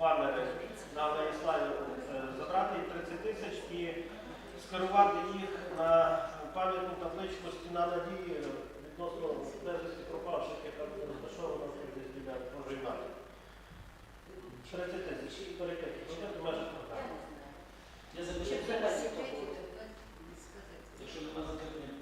банери на Владиславі е, забрати 30 тисяч і скерувати їх на пам'ятну табличку Стіна надії відносно безвісті пропавших, яка розташована десь біля проживання. 30 тисяч і перекидки. в межах. Якщо немає запитання.